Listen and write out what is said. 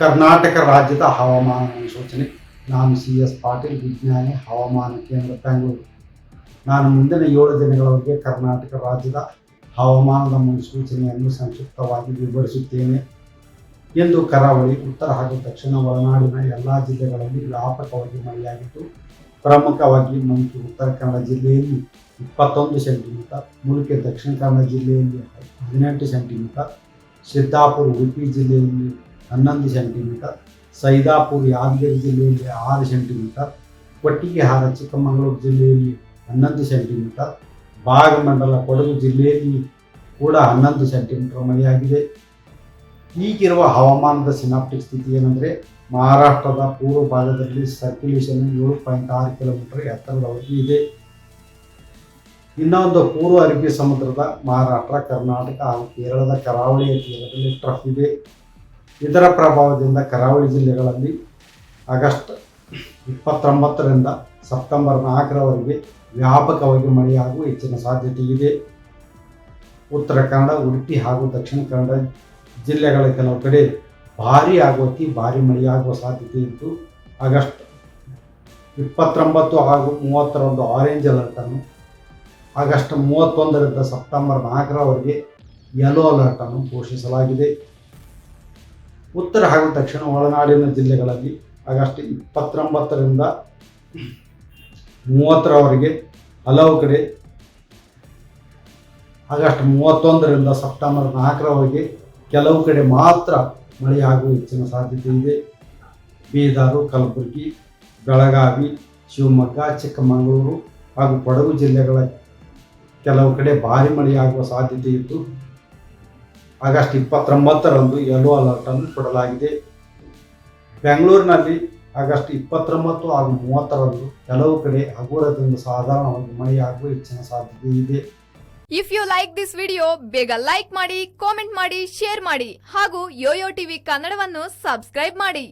ಕರ್ನಾಟಕ ರಾಜ್ಯದ ಹವಾಮಾನ ಮುನ್ಸೂಚನೆ. ನಾನು ಸಿ ಎಸ್ ಪಾಟೀಲ್, ವಿಜ್ಞಾನಿ, ಹವಾಮಾನ ಕೇಂದ್ರ ಬೆಂಗಳೂರು. ನಾನು ಮುಂದಿನ ಏಳು ದಿನಗಳವರೆಗೆ ಕರ್ನಾಟಕ ರಾಜ್ಯದ ಹವಾಮಾನದ ಮುನ್ಸೂಚನೆಯನ್ನು ಸಂಕ್ಷಿಪ್ತವಾಗಿ ವಿವರಿಸುತ್ತೇನೆ. ಎಂದು ಕರಾವಳಿ, ಉತ್ತರ ಹಾಗೂ ದಕ್ಷಿಣ ಒಳನಾಡಿನ ಎಲ್ಲ ಜಿಲ್ಲೆಗಳಲ್ಲಿ ವ್ಯಾಪಕವಾಗಿ ಮಳೆಯಾಗಿದ್ದು, ಪ್ರಮುಖವಾಗಿ ಮಂಕಿ ಉತ್ತರ ಕನ್ನಡ ಜಿಲ್ಲೆಯಲ್ಲಿ ಇಪ್ಪತ್ತೊಂದು ಸೆಂಟಿಮೀಟರ್, ಮುಲ್ಕೆ, ದಕ್ಷಿಣ ಕನ್ನಡ ಜಿಲ್ಲೆಯಲ್ಲಿ ಹದಿನೆಂಟು ಸೆಂಟಿಮೀಟರ್, ಸಿದ್ದಾಪುರ, ಉಡುಪಿ ಜಿಲ್ಲೆಯಲ್ಲಿ ಹನ್ನೊಂದು ಸೆಂಟಿಮೀಟರ್, ಸೈದಾಪುರ್ ಯಾದಗಿರಿ ಜಿಲ್ಲೆಯಲ್ಲಿ ಆರು ಸೆಂಟಿಮೀಟರ್, ಕೊಟ್ಟಿಗೆಹಾರ ಚಿಕ್ಕಮಗಳೂರು ಜಿಲ್ಲೆಯಲ್ಲಿ ಹನ್ನೊಂದು ಸೆಂಟಿಮೀಟರ್, ಭಾಗಮಂಡಲ ಕೊಡಗು ಜಿಲ್ಲೆಯಲ್ಲಿ ಕೂಡ ಹನ್ನೊಂದು ಸೆಂಟಿಮೀಟರ್ ಮಳೆಯಾಗಿದೆ. ಈಗಿರುವ ಹವಾಮಾನದ ಸಿನಾಪ್ಟಿಕ್ ಸ್ಥಿತಿ ಏನಂದರೆ, ಮಹಾರಾಷ್ಟ್ರದ ಪೂರ್ವ ಭಾಗದಲ್ಲಿ ಸರ್ಕ್ಯುಲೇಷನ್ ಏಳು ಪಾಯಿಂಟ್ ಆರು ಕಿಲೋಮೀಟರ್ ಎತ್ತರದವರೆಗೆ ಇದೆ. ಇನ್ನೊಂದು ಪೂರ್ವ ಅರಬ್ಬಿ ಸಮುದ್ರದ ಮಹಾರಾಷ್ಟ್ರ, ಕರ್ನಾಟಕ ಹಾಗೂ ಕೇರಳದ ಕರಾವಳಿಯ ತೀರದಲ್ಲಿ ಟ್ರಫ್ ಇದೆ. ಇದರ ಪ್ರಭಾವದಿಂದ ಕರಾವಳಿ ಜಿಲ್ಲೆಗಳಲ್ಲಿ ಆಗಸ್ಟ್ ಇಪ್ಪತ್ತೊಂಬತ್ತರಿಂದ ಸೆಪ್ಟೆಂಬರ್ ನಾಲ್ಕರವರೆಗೆ ವ್ಯಾಪಕವಾಗಿ ಮಳೆಯಾಗುವ ಹೆಚ್ಚಿನ ಸಾಧ್ಯತೆ ಇದೆ. ಉತ್ತರ ಕನ್ನಡ, ಉಡುಪಿ ಹಾಗೂ ದಕ್ಷಿಣ ಕನ್ನಡ ಜಿಲ್ಲೆಗಳ ಕೆಲವು ಕಡೆ ಭಾರಿ ಆಗೋತಿ ಭಾರಿ ಮಳೆಯಾಗುವ ಸಾಧ್ಯತೆ ಇದ್ದು, ಆಗಸ್ಟ್ ಇಪ್ಪತ್ತೊಂಬತ್ತು ಹಾಗೂ ಮೂವತ್ತರಂದು ಆರೆಂಜ್ ಅಲರ್ಟನ್ನು ಆಗಸ್ಟ್ ಮೂವತ್ತೊಂದರಿಂದ ಸೆಪ್ಟೆಂಬರ್ ನಾಲ್ಕರವರೆಗೆ ಯೆಲ್ಲೋ ಅಲರ್ಟನ್ನು ಘೋಷಿಸಲಾಗಿದೆ. ಉತ್ತರ ಹಾಗೂ ದಕ್ಷಿಣ ಒಳನಾಡಿನ ಜಿಲ್ಲೆಗಳಲ್ಲಿ ಆಗಸ್ಟ್ ಇಪ್ಪತ್ತೊಂಬತ್ತರಿಂದ ಮೂವತ್ತರವರೆಗೆ ಹಲವು ಕಡೆ ಆಗಸ್ಟ್ ಮೂವತ್ತೊಂದರಿಂದ ಸೆಪ್ಟೆಂಬರ್ ನಾಲ್ಕರವರೆಗೆ ಕೆಲವು ಕಡೆ ಮಾತ್ರ ಮಳೆಯಾಗುವ ಹೆಚ್ಚಿನ ಸಾಧ್ಯತೆ ಇದೆ. ಬೀದರು, ಕಲಬುರಗಿ, ಬೆಳಗಾವಿ, ಶಿವಮೊಗ್ಗ, ಚಿಕ್ಕಮಗಳೂರು ಹಾಗೂ ಕೊಡಗು ಜಿಲ್ಲೆಗಳ ಕೆಲವು ಕಡೆ ಭಾರಿ ಮಳೆಯಾಗುವ ಸಾಧ್ಯತೆ ಇದ್ದು ಆಗಸ್ಟ್ ಇಪ್ಪತ್ತೊಂಬತ್ತರಂದು ಯೆಲ್ಲೋ ಅಲರ್ಟನ್ನು ಕೊಡಲಾಗಿದೆ. ಬೆಂಗಳೂರಿನಲ್ಲಿ ಆಗಸ್ಟ್ ಇಪ್ಪತ್ತೊಂಬತ್ತು ಹಾಗೂ ಮೂವತ್ತರಂದು ಕೆಲವು ಕಡೆ ಹಗುರದಿಂದ ಸಾಧಾರಣವಾಗಿ ಮಳೆಯಾಗುವ ಹೆಚ್ಚಿನ ಸಾಧ್ಯತೆ ಇದೆ. If you like this video ಬೇಗ ಲೈಕ್ ಮಾಡಿ ಕಾಮೆಂಟ್ ಮಾಡಿ ಶೇರ್ ಮಾಡಿ ಹಾಗೂ ಯೋಯೋ ಟಿವಿ ಕನ್ನಡವನ್ನು ಸಬ್ಸ್ಕ್ರೈಬ್ ಮಾಡಿ.